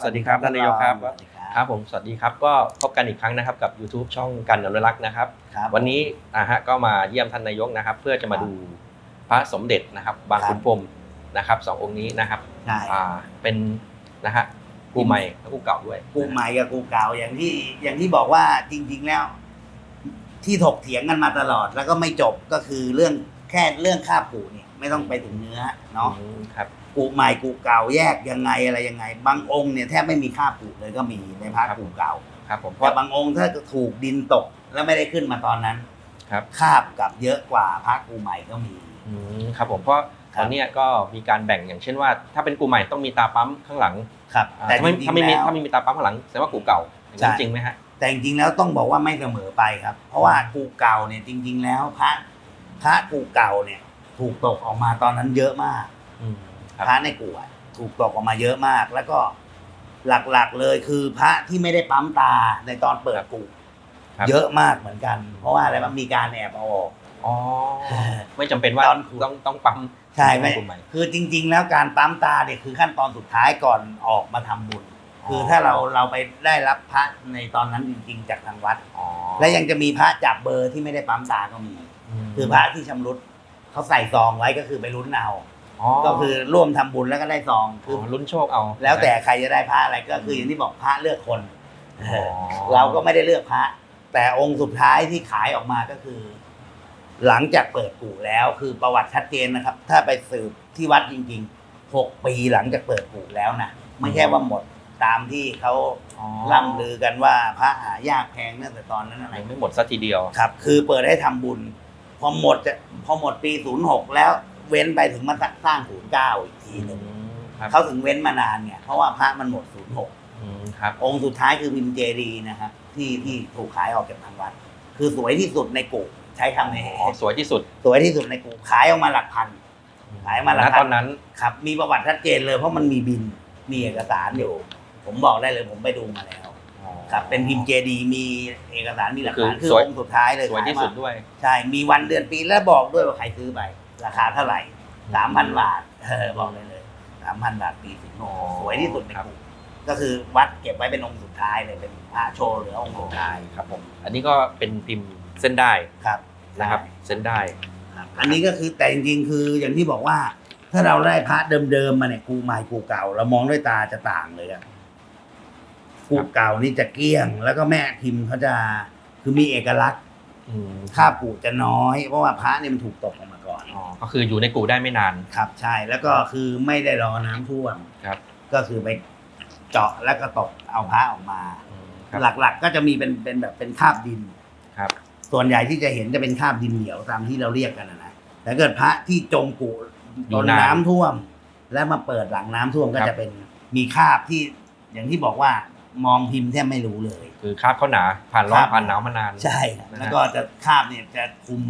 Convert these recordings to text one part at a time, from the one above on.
สวัสดีครับท่านนายกครับ สวัสดีครับครับผม สวัสดีครับ ก็พบกันอีกครั้งนะครับกับ YouTube ช่องกันอนุรักษ์นะครับ ครับวันนี้นะฮะก็มาเยี่ยมท่านนายกนะครับ เพื่อจะมาดูพระสมเด็จนะครับ บางครับขุนพรหมนะครับสององค์นี้นะครับใช่อ่าเป็นนะฮะกูใหม่และกูเก่าด้วยกูใหม่กับกูเก่าอย่างที่อย่างที่บอกว่าจริง ๆแล้ว ที่ถกเถียงกันมาตลอดแล้วก็ไม่จบก็คือเรื่องแค่เรื่องค่าปูเนี่ยไม่ต้องไปถึงเนื้อเนาะอืมครับ กูใหม่กูเก่าแยกยังไงอะไรยังไง บางองค์เนี่ยแทบไม่มีค่าปูเลยก็มีในพระกูเก่าครับผมเพแต่ราะบางองค์ถ้าถูกดินตกแล้วไม่ได้ขึ้นมาตอนนั้นครับคาบกับเยอะกว่าพระกูใหม่ก็มีอืมครับผมเพราะครับตอนเนี้ยก็มีการแบ่งอย่างเช่นว่า ถ้าเป็นกูใหม่ต้องมีตาปั๊มข้างหลังครับอ่าแต่ถ้าไม่จริงๆถ้าไม่มีแล้วถ้าไม่มีตาปั๊มข้างหลังแสดงว่ากูเก่าอย่างนั้นใช่จริงไหมฮะแต่จริงๆแล้วต้องบอกว่าไม่เสมอไปครับ เพราะว่ากูเก่าเนี่ยจริง ๆ แล้วพระพระกูเก่าเนี่ยถูกตกออกมาตอนนั้นเยอะมากอืมครับ พระในกูอะถูกตกออกมาเยอะมาก แล้วก็หลักๆเลยคือพระที่ไม่ได้ปั๊มตาในตอนเปิดกูครับเยอะมากเหมือนกัน เพราะว่าอะไรมันมีการแอบเอาออกอ๋อไม่จำเป็นว่าตอนขุดต้องต้องปั๊มใช่ไหมกูใหม่คือจริง ๆ แล้วการปั๊มตาเนี่ยคือขั้นตอนสุดท้ายก่อนออกมาทำบุญ คือถ้าเราเราไปได้รับพระในตอนนั้นจริง ๆ จากทางวัดอ๋อและยังจะมีพระจับเบอร์ที่ไม่ได้ปั๊มตาก็มีมคือพระที่ชำรุดเขาใส่ซองไว้ก็คือไปลุ้นเอาอ๋อ ก็คือร่วมทำบุญแล้วก็ได้ซองคือลุ้นโชคเอา แล้วแต่ใครจะได้พระอะไรก็คืออย่างที่บอกพระเลือกคนอ๋อเราก็ไม่ได้เลือกพระ แต่องค์สุดท้ายที่ขายออกมาก็คือ หลังจากเปิดกู่แล้ว คือประวัติชัดเจนนะครับ ถ้าไปสืบที่วัดจริงๆหกปีหลังจากเปิดกู่แล้วนะไม่ใช่ว่าหมดตามที่เขาอ๋อล่ำลือกันว่าพระหายากแพงตั้งแต่ตอนนั้นอะไรยังไม่หมดสักทีเดียวครับ คือเปิดให้ทำบุญ พอหมดจะพอหมดปี06แล้ว เว้นไปถึงมาสร้าง09อีกทีหนึ่งครับเขาถึงเว้นมานานเนี่ยเพราะว่าพระมันหมด06อืมครับองค์สุดท้ายคือพิมพ์เจดีย์นะครับที่ที่ถูกขายออกจากทางวัด คือสวยที่สุดในกูใช้คำนี้อ๋อสวยที่สุดสวยที่สุดในกูขายออกมาหลักพัน ขายมาราณคาตอนนั้นครับ มีประวัติชัดเจนเลยเพราะมันมีบินมีเอกสารอยู่ ผมบอกได้เลยผมไปดูมาแล้วครับเป็นพิมพ์เจดีย์มีเอกสารมีหลักฐานคืคืออสวย องค์สุดท้ายเลยสวยที่ขามสุดด้วย ใช่มีวันเดือนปีและบอกด้วยว่าใครซื้อไป ราคาเท่าไหร่สามพันบาทเออบอกเลยเลยสามพันบาทปีสิงห์โสวยที่สุดในครับกลุ่มก็คือวัดเก็บไว้เป็นองค์สุดท้ายเลยเป็นพระโชว์เหลือองค์สุดท้ายครับผมอันนี้ก็เป็นพิมพ์เส้นได้ครับนะครับ เส้นได้ครับอันนี้ก็คือแต่จริงๆคืออย่างที่บอกว่า ถ้าเราได้พระเดิมๆมาเนี่ยกูใหม่กูเก่าเรามองด้วยตาจะต่างเลยอะกูเก่านี่จะเกลี้ยง แล้วก็แม่พิมพ์เขาจะคือมีเอกลักษณ์อืมค่าปูจะน้อย เพราะว่าพระเนี่ยมันถูกตกออกมาก่อนอ๋อ ก็คืออยู่ในกูได้ไม่นาน ครับใช่แล้วก็คือไม่ได้รอน้ำท่วมครับก็คือไปเจาะแล้วก็ตกเอาพระออกมาอืมครับ หลักๆก็จะมีเป็นเป็นแบบเป็นคราบดิน ครับ ส่วนใหญ่ที่จะเห็นจะเป็นคราบดินเหนียวตามที่เราเรียกกันนะนะแต่เกิดพระที่จมกุอยู่ตอนนานน้ำท่วม แล้วมาเปิดหลังน้ำท่วมก็ครับ จะเป็นมีคราบที่อย่างที่บอกว่ามองพิมพ์แทบไม่รู้เลย คือคราบเขาหนาผ่านร้อคนรับ ผ่านหนาวมานาน ใช่นะฮะแล้วก็จะคราบเนี่ยจะคุม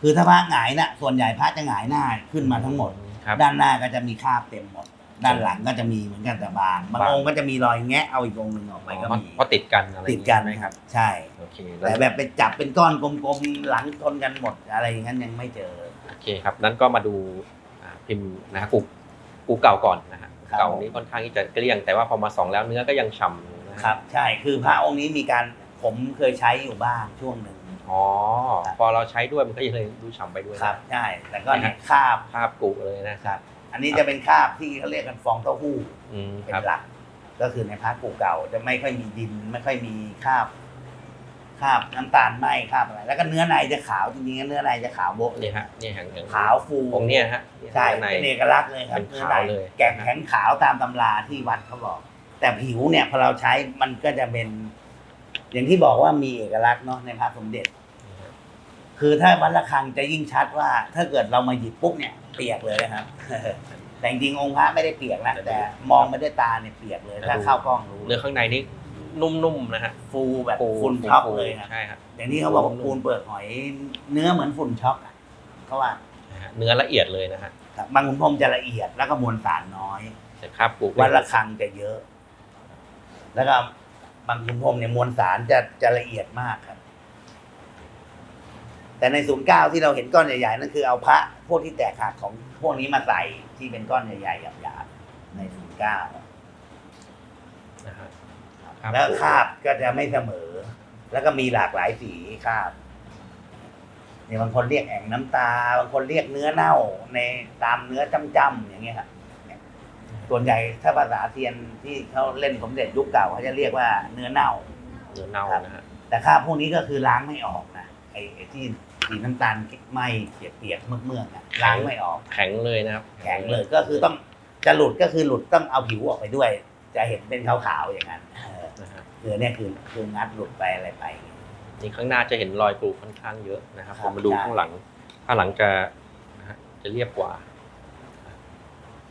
คือถ้าพระหงายนะส่วนใหญ่พระจะหงายหน้าขึ้นมาทั้งหมด ครับ ด้านหน้าก็จะมีคราบเต็มหมด ด้านหลังก็จะมีเหมือนกันแต่บางบางบาง องค์ก็จะมีรอยแงะเอาอีกองค์หนึ่งออกไปก็มันมีเพราะติดกันอะไรติดกันไหมครับ ใช่ โอเคแต่แบบไปจับเป็นก้อนกลมๆหลังชนกันหมดอะไรอย่างนั้นยังไม่เจอ โอเคครับนั้นก็มาดูอ่าพิมพ์นะฮะกูกูเก่าก่อนนะฮะครับ เก่านี้ค่อนข้างที่จะเกลี้ยงแต่ว่าพอมาส่องแล้วเนื้อก็ยังฉ่ำอยู่นะฮะ ครับ ใช่คือพระองค์นี้มีการผมเคยใช้อยู่บ้างช่วงหนึ่ง อ๋อครับพอเราใช้ด้วยมันก็เลยดูฉ่ำไปด้วยครับนะใช่แต่ก็เนี่ยคราบคราบกุเลยนะครับ อันนี้จะเป็นคราบที่เขาเรียกกันฟองเต้าหู้อืมเป็ครับนหลัก ก็คือในพระกูเก่าจะไม่ค่อยมีดิน ไม่ค่อยมีคราบคราบน้ำตาลไหมคราบอะไร แล้วก็เนื้อในจะขาวจริงๆเนื้อในจะขาวโบ๊ะเลนี่ยฮะนี่แห่งแห่งขาวฟูองค์เนี้ยฮะใช่ในเป็นเอกลักษณ์เลยครับเป็นนื้อขาวในเลยแก่งแข็งขาวตามตำราที่วัดเขาบอก แต่ผิวเนี่ยพอเราใช้มันก็จะเป็น อย่างที่บอกว่ามีเอกลักษณ์เนาะในพระสมเด็จ คือถ้าวัดระฆังจะยิ่งชัดว่า ถ้าเกิดเรามาหยิบปุ๊บเนี่ยเปียกเลยนะครับ แต่จริงๆองค์พระไม่ได้เปียกนะแต่มองไม่ได้วยตาเนี่ยเปียกเลยถ้าเข้ากล้องรู้เนื้อข้างในนี่นุ่มๆนะฮะฟูแบบฟูฝุ่นช็อกฟูเลยครับใช่ครับอย่างที่เขาบอกว่าปูนเปลือกหอย เนื้อเหมือนฝุ่นช็อกอะเขาว่านะฮะเนื้อละเอียดเลยนะฮะครับบางขุนพรหมจะละเอียดแล้วก็มวลสารน้อยแต่คราบกุวัดระฆังจะเยอะ แล้วก็ บางขุนพรหมเนี่ยมวลสารจะจะละเอียดมากครับ แต่ในศูนย์เก้าที่เราเห็นก้อนใหญ่ๆนั่นคือเอาพระพวกที่แตกหักของพวกนี้มาใส่ที่เป็นก้อนใหญ่ๆหยาบๆในศูนย์เก้าครับแล้วคราบก็จะไม่เสมอ แล้วก็มีหลากหลายสีคราบเนี่ยบางคนเรียกแอ่งน้ำตา บางคนเรียกเนื้อเน่าในตามเนื้อจ้ำๆอย่างเงี้ยครับเนี่ย ส่วนใหญ่ถ้าภาษาเทียนที่เขาเล่นสมเด็จยุคเก่าเขาจะเรียกว่าเนื้อเน่า เนื้อเน่านะฮะแต่คราบพวกนี้ก็คือล้างไม่ออกนะไอ้ไอ้ที่สีน้ำตาลไหมเปียกๆเมือกๆอะล้างไม่ออกแข็งเลยนะครับแข็งเลยก็คือต้องจะหลุดก็คือหลุดต้องเอาผิวออกไปด้วย จะเห็นเป็นขาวๆอย่างนั้นเออนะฮะคือเนี่ยคือคืองัดหลุดไปอะไรไปนี่ข้างหน้าจะเห็นรอยกรูค่อนข้างเยอะนะครับคผรับมมาดูใช่ข้างหลังข้างหลังจะนะฮะจะเรียบกว่า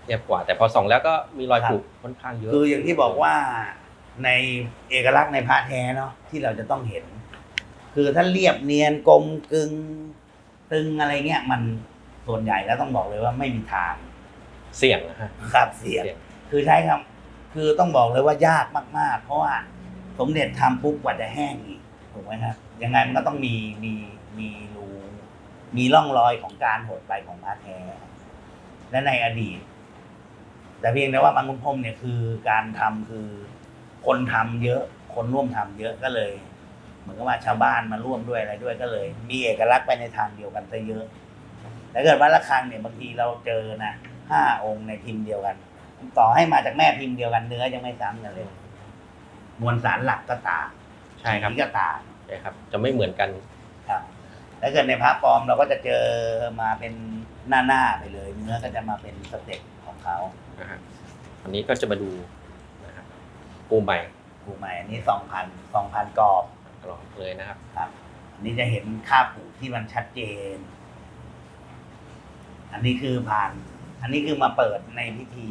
เรียบกว่า แต่พอส่องแล้วก็มีรอยกรูค่อนข้างเยอะ คืออย่างที่บอกว่าในเอกลักษณ์ในพระแท้เนาะที่เราจะต้องเห็น คือถ้าเรียบเนียนกลมกึงตึงอะไรเงี้ยมันส่วนใหญ่แล้วต้องบอกเลยว่าไม่มีทางเสี่ยงนะฮะครับเสียงเสี่ยงคือใช้คำคือต้องบอกเลยว่ายากมาก ๆ เพราะว่าสมเด็จทำปุ๊บกว่าจะแห้งอีกถูกไหมครับยังไงมันก็ต้องมีมีมีรูมีร่องรอยของการหดไปของพระแท้และในอดีต แต่เพียงแต่ว่าบางคุณพรมเนี่ยคือการทำคือคนทำเยอะ คนร่วมทำเยอะก็เลย เหมือนกับว่าชาวบ้านมาร่วมด้วยอะไรด้วยก็เลย มีเอกลักษณ์ไปในทางเดียวกันซะเยอะแต่เกิดว่าระฆังเนี่ยบางทีเราเจอนะห้าองค์ในพิมพ์เดียวกัน ต่อให้มาจากแม่พิมพ์เดียวกันเนื้อยังไม่ซ้ำกันเลยมวลสารหลักก็ต่างใช่ครับสีก็ต่างใช่ครับ จะไม่เหมือนกันครับถ้าเกิดในพระปลอมเราก็จะเจอมาเป็นหน้าหน้าๆไปเลย เนื้อก็จะมาเป็นสเต็ปของเขา นะฮะอันนี้ก็จะมาดูนะฮะปูใหม่ถูกไหมอันนี้สองพันสองพันกรอบตลอดเลยนะครับครับ อันนี้จะเห็นคราบผูกที่มันชัดเจน อันนี้คือผ่าน อันนี้คือมาเปิดในพิธี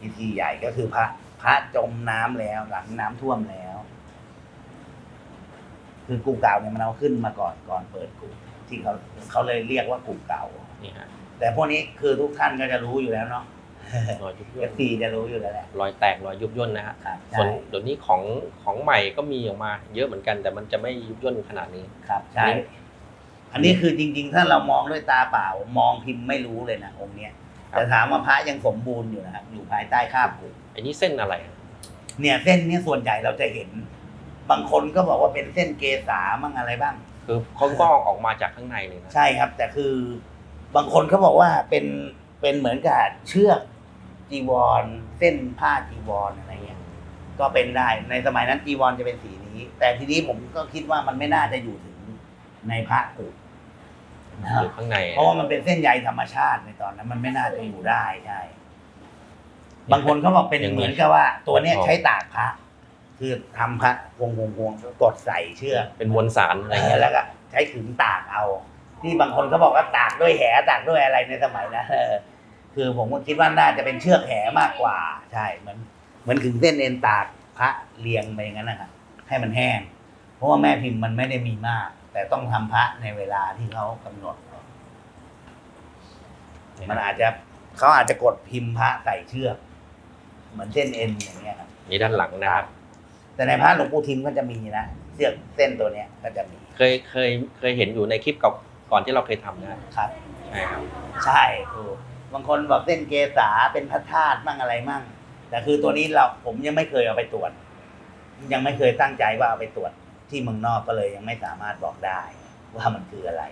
พิธีใหญ่ก็คือพระพระจมน้ำแล้วหลังน้ำท่วมแล้ว คือกูเก่าเนี่ยมันเอาขึ้นมาก่อนก่อนเปิดกูที่เขาเขาเลยเรียกว่ากูเก่านี่ฮะ แต่พวกนี้คือทุกท่านก็จะรู้อยู่แล้วเนาะรอยยุบเอย่นฟซีจะรู้อยู่แล้วแหละ รอยแตกรอยยุบย่นนะฮะครับส่วนใช่เดี๋ยวนี้ของของใหม่ก็มีออกมาเยอะเหมือนกัน แต่มันจะไม่ยุบย่นขนาดนี้ ครับใช่อันนี้ อันนี้คือจริง ๆ ถ้าเรามองด้วยตาเปล่า มองพิมพ์ไม่รู้เลยนะองค์เนี้ยครับ แต่ถามว่าพระยังสมบูรณ์อยู่นะครับอยู่ภายใต้คราบกูอันนี้เส้นอะไรอะเนี่ยเส้นเนี้ส่วนใหญ่เราจะเห็น บางคนก็บอกว่าเป็นเส้นเกษามั่งอะไรบ้าง คือเขางอกออกมาจากข้างในเลยนะ ใช่ครับ แต่คือ บางคนเขาบอกว่าเป็นเป็นเหมือนกับเชือกจีวร เส้นผ้าจีวรอะไรเงี้ย ก็เป็นได้ในสมัยนั้นจีวรจะเป็นสีนี้ แต่ทีนี้ผมก็คิดว่ามันไม่น่าจะอยู่ถึงในพระกุนะคอรับยู่ข้างในเพราะว่ามันเป็นเส้นใยธรรมชาติในตอนนั้น มันไม่น่าจะอยู่ได้ใช่บางคนเขาบอกเป็นเหมือนกับว่า ตัวเนี้ยใช้ตากพระคือทำพระวงวงวงกดใส่เชือกเป็นมวลสารอะไรเงี้ยแล้วก็ใช้ขึงตากเอา ที่บางคนเขาบอกว่าตากด้วยแหตากด้วยอะไรในสมัยนั้นเออคือผมก็คิดว่าน่าจะเป็นเชือกแหมากกว่า ใช่เหมือนเหมือนขึงเส้นเอ็นตากพระเรียงไปอย่างนั้นนะครับให้มันแห้ง เพราะว่าแม่พิมพ์มันไม่ได้มีมาก แต่ต้องทำพระในเวลาที่เขากำหนด มันอาจจะเขาอาจจะกดพิมพ์พระใส่เชือก เหมือนเส้นเอ็นอย่างเงี้ยครับนี่ด้านหลังนะครับ แต่ในพระหลวงปู่ทิมก็จะมีนะเชือกเส้นตัวเนี้ยก็จะมี เคยเคยเคยเห็นอยู่ในคลิปก่อน ก่อนที่เราเคยทำนะครับครับ ใช่ครับ ใช่ถูกบางคนบอกเส้นเกษาเป็นพระธาตุมั่งอะไรมั่ง แต่คือตัวนี้เราผมยังไม่เคยเอาไปตรวจ ยังไม่เคยตั้งใจว่าเอาไปตรวจที่เมืองนอกก็เลยยังไม่สามารถบอกได้ว่ามันคืออะไร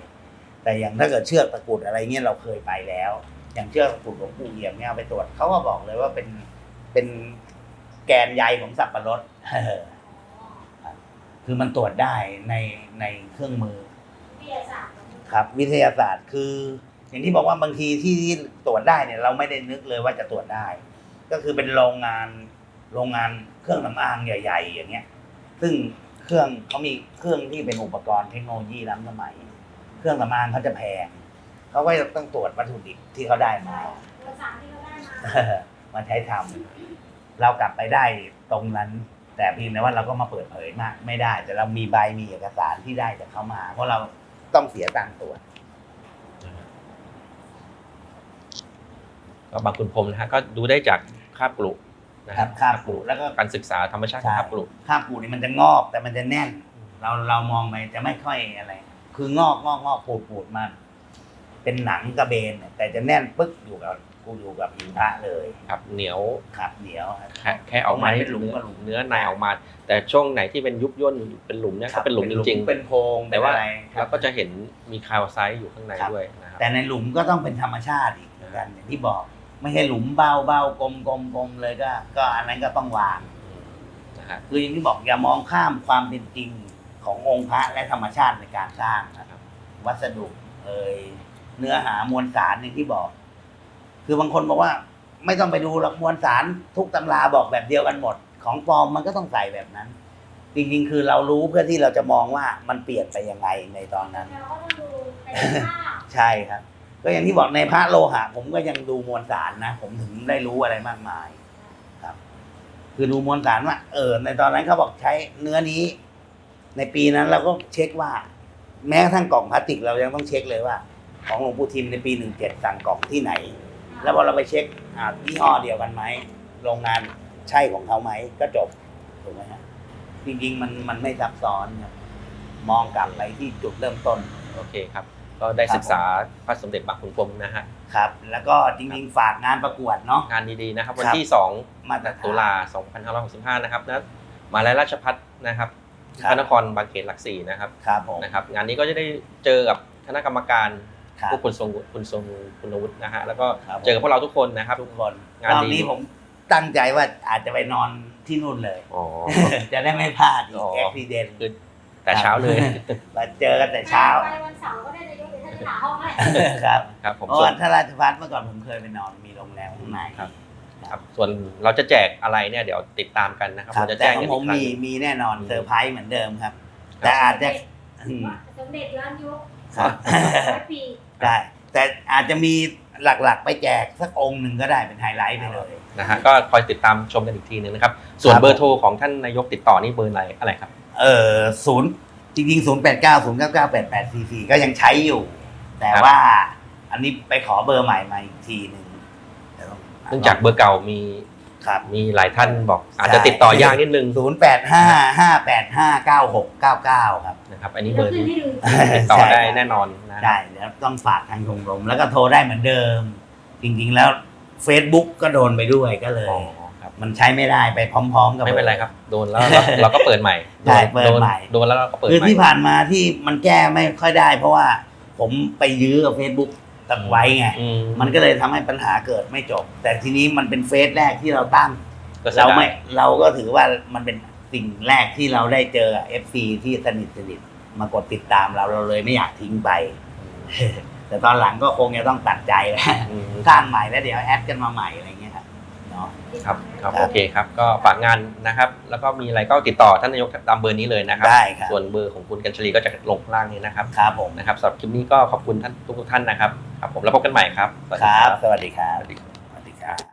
แต่อย่างถ้าเกิดเชือกตะกรุดอะไรเงี้ยเราเคยไปแล้ว อย่างเชือกตะกรุดหลวงปู่เอี่ยมเนี่ยเอาไปตรวจเขาก็บอกเลยว่าเป็นเป็นแกนใยของสับปะรดครับคือมันตรวจได้ในในเครื่องมือ วิทยาศาสตร์ ครับ วิทยาศาสตร์คือ อย่างที่บอกว่าบางทีที่ที่ตรวจได้เนี่ยเราไม่ได้นึกเลยว่าจะตรวจได้ ก็คือเป็นโรงงานโรงงานเครื่องสำอางใหญ่ ๆ อย่างเงี้ย ซึ่งเครื่องเขามีเครื่องที่เป็นอุปกรณ์เทคโนโลยีล้ำสมัย เครื่องสำอางเขาจะแพงเขาก็จะต้องตรวจวัตถุดิบที่เขาได้มาเอกสารที่เขาได้มามาใช้ทำเรากลับไปได้ตรงนั้น แต่เพียงแต่ว่าเราก็มาเปิดเผยมาก ไม่ได้ แต่เรามีใบมีเอกสารที่ได้จากเขามา เพราะเรา ต้องเสียตังค์ตรวจก็บางคุณพรมนะฮะก็ดูได้จากคราบกรุนะคครัรับบคราบปูแล้วก็ การศึกษาธรรมชาติของคราบกรุข้ามปูนี่มันจะงอกแต่มันจะแน่น เราเรามองไปจะไม่ค่อยอะไร คืองอกงอกงอกปูดปูดมาเป็นหนังกระเบนเนี่ยแต่จะแน่นปึ๊กอยู่กับ กูอยู่กับหินพระเลยครับเหนียวครับเหนียวครับ แค่แค่ออกมาเป็นหลุมเนื้อก็หลุม เนื้อในออกมา แต่ช่วงไหนที่เป็นยุบย่นเป็นหลุมเนี่ยก็เป็นหลุมจริง เป็นโพรงแต่ว่า เป็นอะไรๆแล้วก็จะเห็นมีคาวไซต์อยู่ข้างในครับ ด้วยนะครับ แต่ในหลุมก็ต้องเป็นธรรมชาติอีกเหมือนกันอย่างที่บอก ไม่ใช่หลุมเบาเบากลมกลมกลมเลยก็ ก็อันนั้นก็ต้องวาง นะฮะ คืออย่างที่บอกอย่ามองข้ามความเป็นจริงขององค์พระและธรรมชาติในการสร้างนะครับ วัสดุเอ่ยเนื้อหามวลสารอย่างที่บอก คือบางคนบอกว่า ไม่ต้องไปดูหรอกมวลสารทุกตำราบอกแบบเดียวกันหมด ของปลอมมันก็ต้องใส่แบบนั้น จริงๆ คือเรารู้เพื่อที่เราจะมองว่ามันเปลี่ยนไปยังไงในตอนนั้นเราก็ต้องดูในภาพใช่ครับ ก็อย่างที่บอกในพระโลหะ ผมก็ยังดูมวลสารนะ ผมถึงได้รู้อะไรมากมายครับ คือดูมวลสารว่า เออ ในตอนนั้นเขาบอกใช้เนื้อนี้ ในปีนั้นเราก็เช็คว่า แม้กระทั่งกล่องพลาสติกเรายังต้องเช็คเลยว่า ของหลวงปู่ทิมในปีหนึ่งเจ็ดสั่งกล่องที่ไหน แล้วพอเราไปเช็คอ่ายี่ห้อเดียวกันไหมโรงงานใช่ของเขาไหมก็จบถูกไหมฮะจริงๆมันมันไม่ซับซ้อนครับมองกลับไปที่จุดเริ่มต้น โอเคครับ ก็ได้ครับศึกษาพระสมเด็จบางขุนพรหมนะฮะ ครับ แล้วก็จริงๆ ฝากงานประกวดเนาะ งานดีๆนะครับ วันครับที่มาตรฐาน2ตุลา2565 นะครับนะมาลัยราชพัฒนะครับครับพระนครบางเขนหลักสี่นะครับ ครับผมนะครับ งานนี้ก็จะได้เจอกับคณะกรรมการ ครับผู้คุณทรงคุณทรงคุณวุฒินะฮะแล้วก็ครับผมเจอกับพวกเราทุกคนนะครับทุกคนงานรอบดีนี้ผมตั้งใจว่าอาจจะไปนอนที่นู่นเลยอ๋อจะได้ไม่พลาดอีอ๋กอแอคซิเดนต์คือแต่เช้าเลยมาเจอกันแต่เช้าไปวันเสาร์ก็ได้นายกเดี๋ยวท่านจะหาห้องให้ครับครับผมเพราะส่วว่านถ้าราชพัฒเมื่อก่อนผมเคยไปนอนมีโรงแรมข้างในครับครับส่วนเราจะแจกอะไรเนี่ยเดี๋ยวติดตามกันนะครับครับเราจะแต่แจ้งขอกังนผอีมกครั้งมีมีแน่นอนอืมเซอร์ไพรส์เหมือนเดิมครับ แต่อาจจะอืมสมเด็จย้อนยุคครับร้อยปี ได้ แต่อาจจะมีหลักๆ ไปแจกสักองค์หนึ่งก็ได้เป็นไฮไลท์ไปเลย นะฮะก็คอยติดตามชมกันอีกทีหนึงนะครับ ส่วนครับ เบอร์โทรของท่านนายกติดต่อนี่เบอร์อะไรอะไรครับ เออศูนย์จริงๆศูนย์แปดเก้าศูนย์เก้าเก้าแปดแปดสี่สี่ก็ยังใช้อยู่ แต่ครับ ว่าอันนี้ไปขอเบอร์ใหม่มาอีกทีหนึ่งเดี๋ยวเนื่องจากเบอร์เก่ามี ครับ มีหลายท่านบอกอาจจะติดต่อยากนิดนึงศูนย์แปดห้าห้าแปดห้าเก้าหกเก้าเก้าครับนะครับ อันนี้แล้เบวอร์ขึ้นนี้ให้ดูติดต่อได้ใช่ครับแน่นอนนะได้เดี๋ยวต้องฝากทางชมรมแล้วก็โทรได้เหมือนเดิม จริงๆแล้ว Facebook ก็โดนไปด้วยก็เลยอ๋อครับมันใช้ไม่ได้ไปพร้อม ๆ กับไม่เป็นไรครับ โดนแล้วเราเราก็เปิดใหม่ใช่โนเปิดใหม่โดนแล้วเราก็เปิดคือใหม่ที่ผ่านมาที่มันแก้ไม่ค่อยได้ เพราะว่าผมไปยื้อกับ Facebook ตั้งไว้ไง อืมันก็เลยทำให้ปัญหาเกิดไม่จบ แต่ทีนี้มันเป็นเฟสแรกที่เราตั้ง ก็สียเราดยไม่เราก็ถือว่ามันเป็นสิ่งแรกที่เราได้เจอเอฟซีที่สนิทสนิทมากดติดตามเราเราเลยไม่อยากทิ้งไป แต่ตอนหลังก็คงจะต้องตัดใจแล้ว อืม สร้างใหม่แล้วเดี๋ยวแอดกันมาใหม่อะไรเงี้ยครับ เนาะครับครับครับโอเคครับก็ฝากงานนะครับ แล้วก็มีอะไรก็ติดต่อท่านนายกตามเบอร์นี้เลยนะครับ ได้ครับ ส่วนเบอร์ของคุณกัญชลีก็จะลงข้างล่างนี้นะครับครับผมนะครับสำหรับคลิปนี้ก็ขอบคุณท่านทุกๆท่านนะครับครับผมแล้วพบกันใหม่ครับ สวัสคดีรับสวัสดีครัสบวัสดีครับ